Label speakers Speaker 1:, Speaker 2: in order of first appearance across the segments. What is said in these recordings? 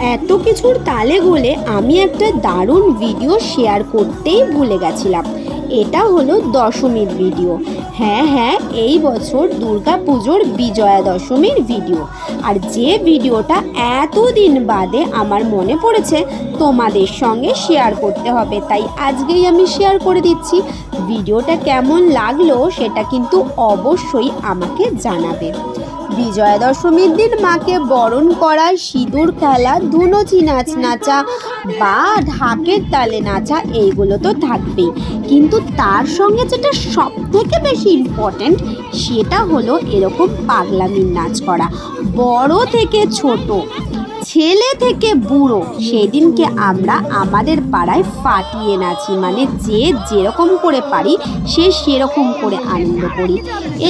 Speaker 1: এত কিছুর তালে গোলে আমি একটা দারুণ ভিডিও শেয়ার করতেই ভুলে গেছিলাম। এটা হলো দশমীর ভিডিও হ্যাঁ হ্যাঁ এই বছর দুর্গা পুজোর বিজয়া দশমীর ভিডিও আর যে ভিডিওটা এতদিন বাদে আমার মনে পড়েছে, তোমাদের সঙ্গে শেয়ার করতে হবে। তাই আজকেই আমি শেয়ার করে দিচ্ছি। ভিডিওটা কেমন লাগল সেটা কিন্তু অবশ্যই আমাকে জানাবে। বিজয়া দশমীর দিন মাকে বরণ করা, সিঁদুর খেলা ধুনুচি নাচ নাচা বা ঢাকের তালে নাচা, এইগুলো তো থাকবেই। কিন্তু তার সঙ্গে যেটা সব থেকে বেশি ইম্পর্ট্যান্ট সেটা হলো এরকম পাগলামির নাচ করা। বড় থেকে ছোট ছেলে থেকে বুড়ো, সেদিনকে আমরা আমাদের পাড়ায় ফাটিয়ে নাচি। মানে যে যেরকম করে পারি, সে সেরকম করে আনন্দ করি।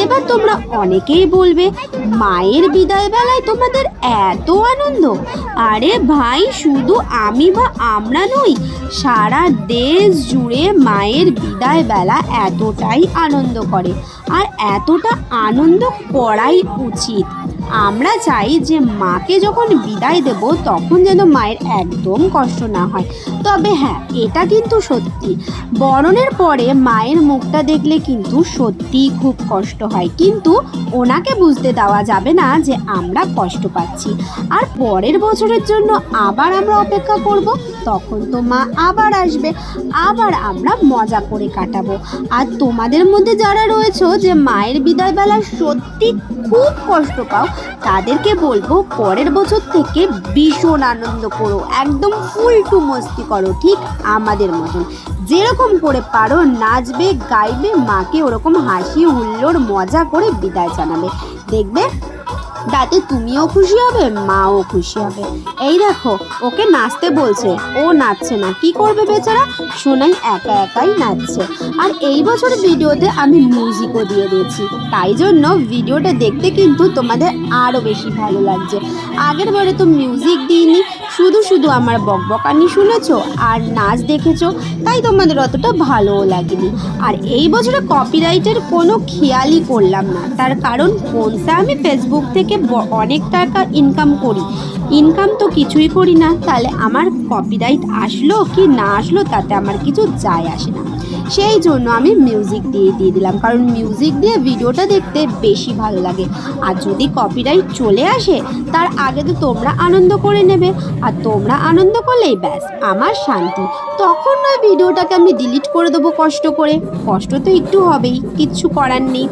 Speaker 1: এবার তোমরা অনেকেই বলবে, মায়ের বিদায় বেলায় তোমাদের এত আনন্দ? আরে ভাই, শুধু আমি বা আমরা নই, সারা দেশ জুড়ে মায়ের বিদায় বেলা এতটাই আনন্দ করে। আর এতটা আনন্দ করাই উচিত। আমরা চাই যে মাকে যখন বিদায় দেব, তখন যেন মায়ের একদম কষ্ট না হয়। তবে হ্যাঁ এটা কিন্তু সত্যি। বরণের পরে মায়ের মুখটা দেখলে কিন্তু সত্যিই খুব কষ্ট হয়। কিন্তু ওনাকে বুঝতে দেওয়া যাবে না যে আমরা কষ্ট পাচ্ছি। আর পরের বছরের জন্য আবার আমরা অপেক্ষা করব। তখন তো মা আবার আসবে, আবার আমরা মজা করে কাটাবো। আর তোমাদের মধ্যে যারা রয়েছে যে মায়ের বিদায়বেলা সত্যি খুব কষ্ট পাও, তাদেরকে বলব পরের বছর থেকে ভীষণ আনন্দ করো, একদম ফুল টু মস্তি করো, ঠিক আমাদের মতন। যেরকম করে পারো নাচবে, গাইবে, মাকে ওরকম হাসি, হুল্লোড়, মজা করে বিদায় জানাবে। দেখবে তাতে তুমিও খুশি হবে, মাও খুশি হবে। এই দেখো, ওকে নাচতে বলছে, ও নাচছে না। কি করবে বেচারা? সোনাই একা একাই নাচছে। আর এই বছর ভিডিওতে আমি মিউজিকও দিয়ে দিয়েছি। তাই জন্য ভিডিওটা দেখতে কিন্তু তোমাদের আরও বেশি ভালো লাগছে। আগের বারে তো মিউজিক দিইনি, শুধু শুধু আমার বকবকানি শুনেছো আর নাচ দেখেছ, তাই তোমাদের অতটা ভালোও লাগেনি। আর এই বছরে কপিরাইটের কোনো খেয়ালই করলাম না। তার কারণ ফোনসা আমি ফেসবুক থেকে ব- অনেক টাকা ইনকাম করি। ইনকাম তো কিছুই করি না, তাহলে আমার কপিরাইট আসলো কি না আসলো তাতে আমার কিছু যায় আসে না। সেই জন্য আমি মিউজিক দিয়ে দিয়ে দিলাম, কারণ মিউজিক দিয়ে ভিডিওটা দেখতে বেশি ভালো লাগে। আর যদি কপিরাইট চলে আসে, তার আগে তো তোমরা আনন্দ করে নেবে। আর তোমরা আনন্দ করলেই ব্যাস, আমার শান্তি। তখন নয় ভিডিওটাকে আমি ডিলিট করে দেবো কষ্ট করে। কষ্ট তো একটু হবেই, কিচ্ছু করার নেই।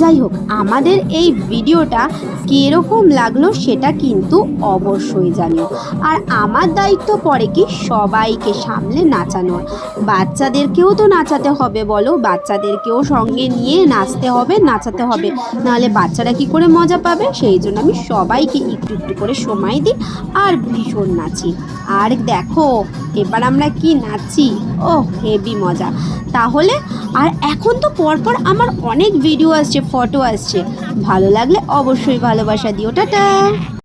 Speaker 1: যাই হোক আমাদের এই ভিডিওটা কীরকম লাগল সেটা কিন্তু অবশ্যই জানিও। আর আমার দায়িত্ব পড়ে কি সবাইকে সামলে নাচানোর বাচ্চাদেরকেও তো নাচাতে হবে বলো, বাচ্চাদেরকেও সঙ্গে নিয়ে নাচতে হবে, নাচাতে হবে। নাহলে বাচ্চারা কি করে মজা পাবে? সেই জন্য আমি সবাইকে একটু একটু করে সময় দিই আর ভীষণ নাচি। আর দেখো, এবার আমরা কি নাচি? ও হেভি মজা। তাহলে আর এখন তো পরপর আমার অনেক ভিডিও আসছে ফটো আসছে। ভালো লাগলে অবশ্যই ভালোবাসা দিও। টাটা!